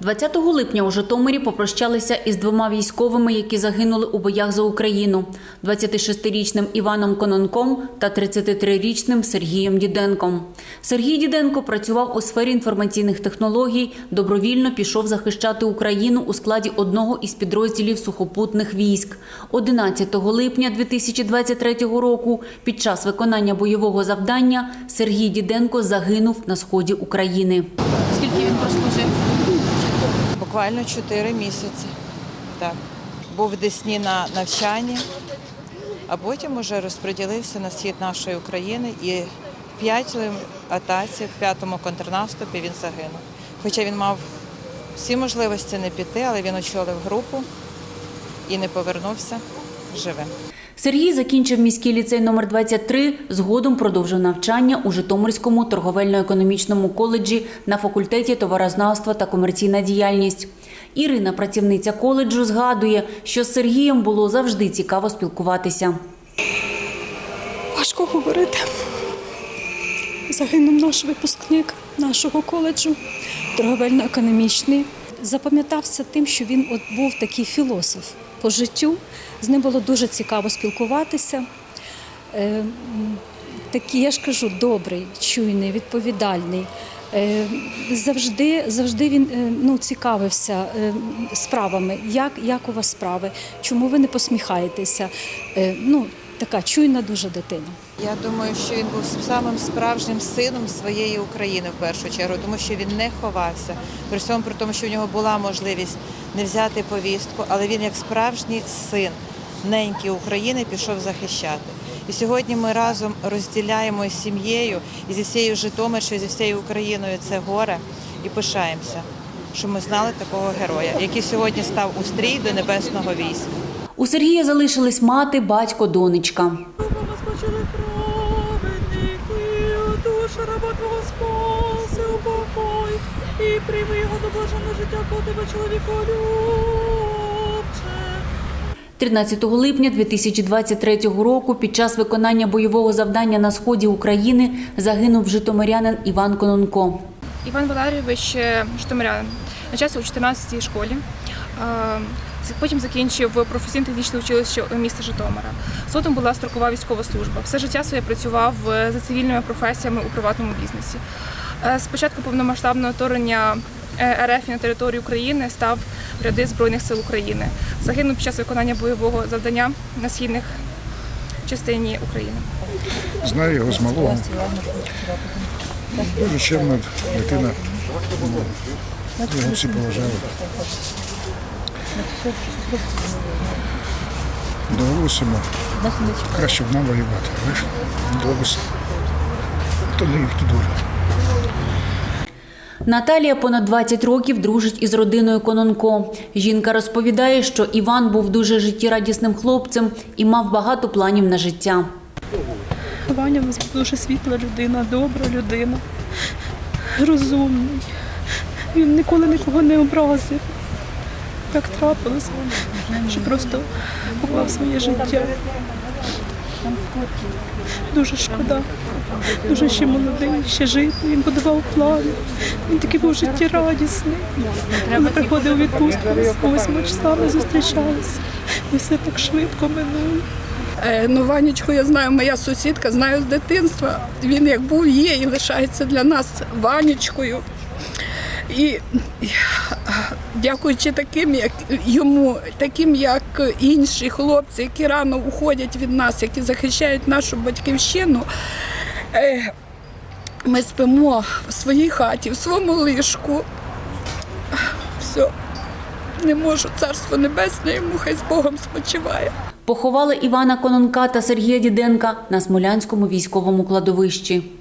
20 липня у Житомирі попрощалися із двома військовими, які загинули у боях за Україну: 26-річним Іваном Кононком та 33-річним Сергієм Діденком. Сергій Діденко працював у сфері інформаційних технологій, добровільно пішов захищати Україну у складі одного із підрозділів сухопутних військ. 11 липня 2023 року під час виконання бойового завдання Сергій Діденко загинув на сході України. Скільки він прослужив? Буквально 4 місяці. Так. Був в Десні на навчанні, а потім вже розподілився на схід нашої України і в п'ятій атаці, в п'ятому контрнаступі він загинув. Хоча він мав всі можливості не піти, але він очолив групу і не повернувся живим. Сергій закінчив міський ліцей номер 23 згодом продовжив навчання у Житомирському торговельно-економічному коледжі на факультеті товарознавства та комерційна діяльність. Ірина, працівниця коледжу, згадує, що з Сергієм було завжди цікаво спілкуватися. Важко говорити. Загинув наш випускник нашого коледжу, торговельно-економічний. Запам'ятався тим, що він от був такий філософ по життю. З ним було дуже цікаво спілкуватися. Е, Такий, я ж кажу, добрий, чуйний, відповідальний. Е, Завжди, завжди він е, ну, цікавився справами. Як, як у вас справи? Чому ви не посміхаєтеся? Ну, така чуйна дуже дитина. Я думаю, що він був самим справжнім сином своєї України в першу чергу, тому що він не ховався. При всьому при тому, що в нього була можливість не взяти повістку, але він як справжній син неньки України пішов захищати. І сьогодні ми разом розділяємо із сім'єю і зі всією Житомирщиною, зі всією Україною це горе і пишаємося, що ми знали такого героя, який сьогодні став у стрій до небесного війська. У Сергія залишились мати, батько, донечка. Спаси, упокой, і прийми його до блаженного життя, коли тебе чоловіко любче. 13 липня 2023 року під час виконання бойового завдання на сході України загинув житомирянин Іван Кононко. Іван Валерійович е, Житомирянин, навчався у 14-й школі. Е, Потім закінчив професійно-технічне училище міста Житомира. Згодом була строкова військова служба. Все життя своє працював е, за цивільними професіями у приватному бізнесі. Е, З початку повномасштабного вторгнення е, РФ на територію України став в ряди Збройних сил України. Загинув під час виконання бойового завдання на східних частині України. Знаю його з малого. Дуже чемна дитина. Його всі поважали. Довелося йому краще б нам воювати. знаєш. Довелося. То не їхня доля. Наталія понад 20 років дружить із родиною Кононко. Жінка розповідає, що Іван був дуже життєрадісним хлопцем і мав багато планів на життя. Ваня у нас дуже світла людина, добра людина, розумний. Він ніколи нікого не образив. Так трапилося, що просто поклав своє життя. Дуже шкода. Дуже ще молодий, ще жити. Він будував плани. Він такий був життєрадісний. Коли приходив у відпустку, з 8 числа зустрічалися. І все так швидко минуло. Е, Ну, Ванечку, я знаю, моя сусідка, знаю з дитинства. Він як був, є і лишається для нас Ванечкою. І дякуючи таким, як йому, таким як інші хлопці, які рано уходять від нас, які захищають нашу батьківщину, е, ми спимо в своїй хаті, в своєму ліжку. Все, не можу, царство небесне, йому хай з Богом спочиває. Поховали Івана Кононка та Сергія Діденка на Смолянському військовому кладовищі.